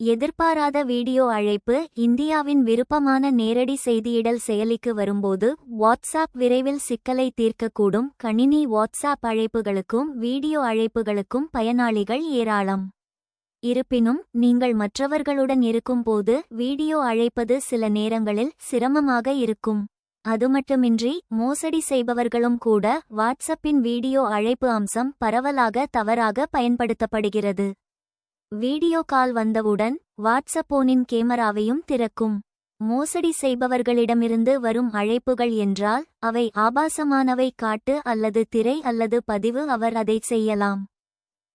எதிர்பாராத வீடியோ அழைப்பு இந்தியாவின் விருப்பமான நேரடி செய்தியிடல் செயலிக்கு வரும்போது வாட்ஸ்ஆப் விரைவில் சிக்கலை தீர்க்கக்கூடும். கணினி வாட்ஸ்ஆப் அழைப்புகளுக்கும் வீடியோ அழைப்புகளுக்கும் பயனாளிகள் ஏராளம். இருப்பினும் நீங்கள் மற்றவர்களுடன் இருக்கும்போது வீடியோ அழைப்பது சில நேரங்களில் சிரமமாக இருக்கும். அதுமட்டுமின்றி மோசடி செய்பவர்களும் கூட வாட்ஸ்அப்பின் வீடியோ அழைப்பு அம்சம் பரவலாக தவறாக பயன்படுத்தப்படுகிறது. வீடியோ கால் வந்தவுடன் வாட்ஸ்அப் போனின் கேமராவையும் திறக்கும். மோசடி செய்பவர்களிடமிருந்து வரும் அழைப்புகள் என்றால் அவை ஆபாசமானவை காட்டு அல்லது திரை அல்லது பதிவு அவர் அதை செய்யலாம்.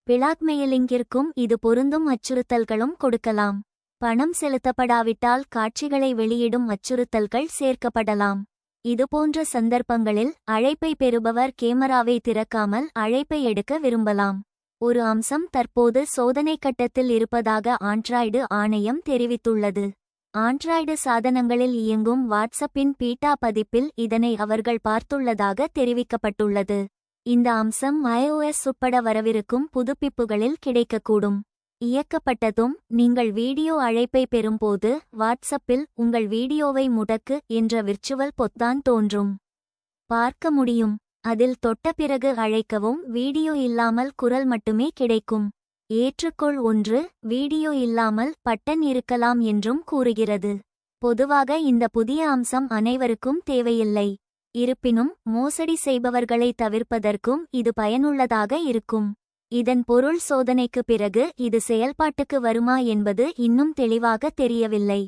பிளாக்மெயிலிங்கிற்கும் இது பொருந்தும் அச்சுறுத்தல்களும் கொடுக்கலாம். பணம் செலுத்தப்படாவிட்டால் காட்சிகளை வெளியிடும் அச்சுறுத்தல்கள் சேர்க்கப்படலாம். இதுபோன்ற சந்தர்ப்பங்களில் அழைப்பை பெறுபவர் கேமராவை திறக்காமல் அழைப்பை எடுக்க விரும்பலாம். ஒரு அம்சம் தற்போது சோதனை கட்டத்தில் இருப்பதாக ஆண்ட்ராய்டு ஆணையம் தெரிவித்துள்ளது. ஆண்ட்ராய்டு சாதனங்களில் இயங்கும் வாட்ஸ்அப்பின் பீட்டா பதிப்பில் இதனை அவர்கள் பார்த்துள்ளதாக தெரிவிக்கப்பட்டுள்ளது. இந்த அம்சம் ஐஓஎஸ் உட்பட வரவிருக்கும் புதுப்பிப்புகளில் கிடைக்கக்கூடும். இயக்கப்பட்டதும் நீங்கள் வீடியோ அழைப்பை பெறும்போது வாட்ஸ்அப்பில் உங்கள் வீடியோவை முடக்கு என்ற விர்ச்சுவல் பொத்தான் தோன்றும். பார்க்க முடியும். அதில் தொட்ட பிறகு அழைக்கவும் வீடியோ இல்லாமல் குரல் மட்டுமே கிடைக்கும். ஏற்றுக்கொள் ஒன்று வீடியோ இல்லாமல் பட்டன் இருக்கலாம் என்றும் கூறுகிறது. பொதுவாக இந்த புதிய அம்சம் அனைவருக்கும் தேவையில்லை. இருப்பினும் மோசடி செய்பவர்களை தவிர்ப்பதற்கும் இது பயனுள்ளதாக இருக்கும். இதன் பொருள் சோதனைக்கு பிறகு இது செயல்பாட்டுக்கு வருமா என்பது இன்னும் தெளிவாக தெரியவில்லை.